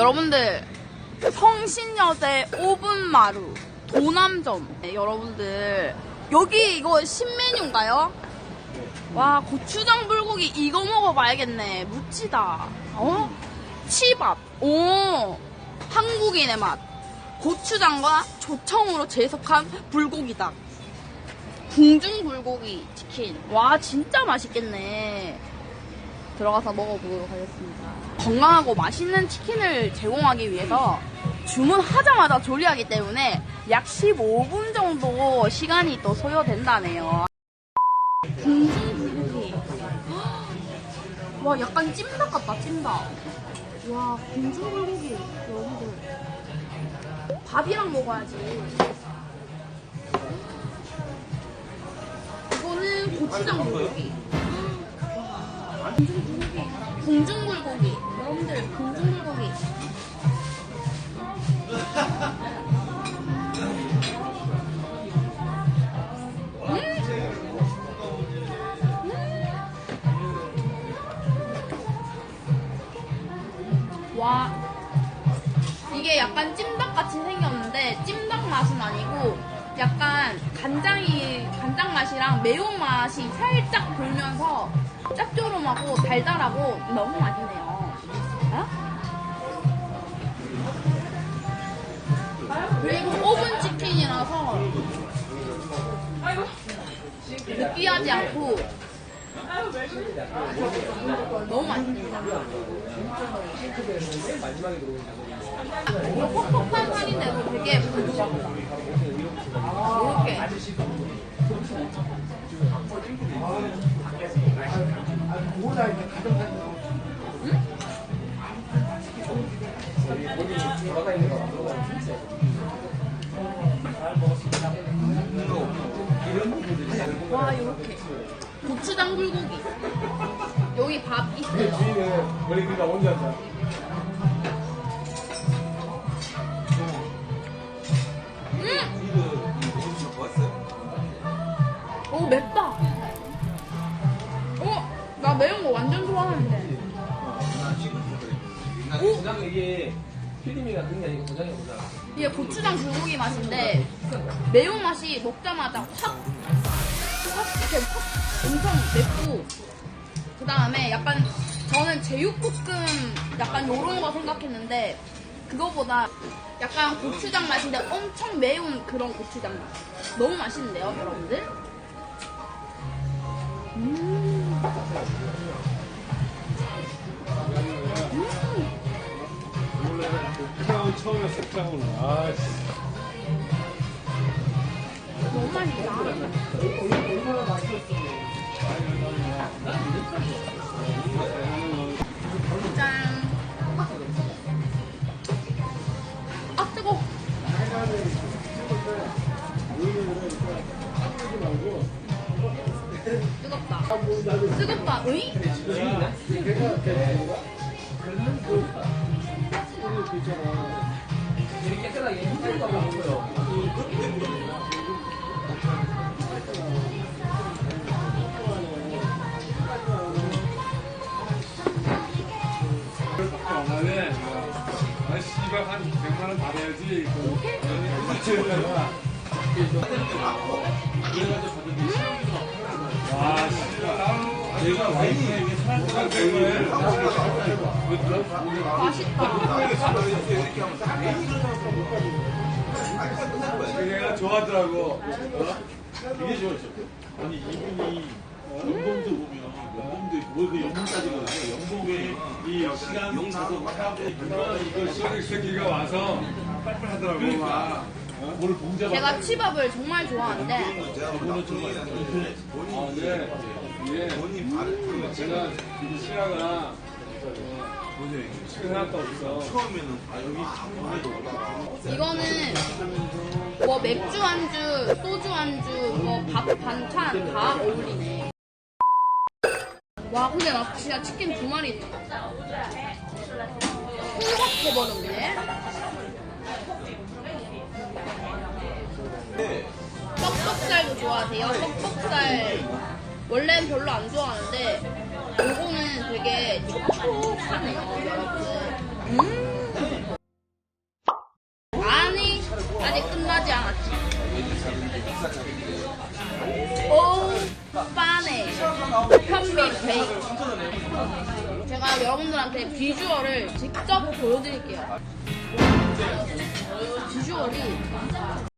여러분들 성신여대 5분 마루 도남점. 네, 여러분들 여기 이거 신메뉴인가요? 와 고추장 불고기 이거 먹어봐야겠네. 무치다. 어? 치밥. 오 한국인의 맛. 고추장과 조청으로 제속한 불고기다 궁중 불고기 치킨. 와 진짜 맛있겠네 들어가서 먹어보도록 하겠습니다. 건강하고 맛있는 치킨을 제공하기 위해서 주문하자마자 조리하기 때문에 약 15분 정도 시간이 또 소요된다네요. 불고기 와 약간 찜닭 같다 찜닭 와 궁중 불고기 여러분들. 밥이랑 먹어야지. 이거는 고추장 불고기 와, 궁중 불고기. 궁중 불고기 여러분들 궁중 불고기. 와. 이게 약간 찜닭 같이 생겼는데 찜닭 맛은 아니고 약간 간장이 간장 맛이랑 매운 맛이 살짝 돌면서 짭조름하고 달달하고 너무 맛있네요. 어? 그리고 오븐 치킨이라서 느끼하지 않고 너무 맛있습니다. 이거 퍽퍽한 살인데도 되게 부드럽다. 이렇게. 와, 이렇게. 고추장 불고기. 여기 밥 있어요. 주인은 머리 그니까 언제 왔 완전 좋아하는데. 고장 이게 필름이가 그런 게 아니고 고장이 고장. 이게 고추장 불고기 맛인데 매운 맛이 먹자마자 확, 확 이렇게 확 엄청 맵고 그 다음에 약간 저는 제육볶음 약간 요런 거 생각했는데 그거보다 약간 고추장 맛인데 엄청 매운 그런 고추장 맛. 너무 맛있는데요, 여러분들? 처음 처음에 색상으로 아 씨. 너무 맛있다. 짠. 아, 뜨거. 뜨겁다. 뜨겁다. 으이? 이 아 씨발 한 100만 원 받아야지. 그래가 와 씨발. 내가 와인이 이게 사람들한 거예요. 맛있다. 내가 좋아하더라고. 어? 이게 좋았어. 아니 이분이 연봉도 보면 연봉도 뭘그 연봉 따지거든요. 연봉에 이 시간 차도 이거 이거 시간 새끼가 와서 빨빨하더라고 막. 어? 오늘 봉자 제가 치밥을 정말 좋아하는데 정말 아 네. 예. 제가 이 시야가 시간 하나도 없어. 이거는 뭐 맥주 안주, 소주 안주, 뭐 밥 반찬 다 어울리네. 와 근데 나 진짜 치킨 두 마리 홍박해버렸네. 떡볶살도 좋아하세요? 떡볶살 원래는 별로 안 좋아하는데 요거는 되게 촉촉하네요 여러분. 음. 아니 아직 끝나지 않았지. 오 빠네 현미 베이크. 제가 여러분들한테 비주얼을 직접 보여드릴게요. 비주얼이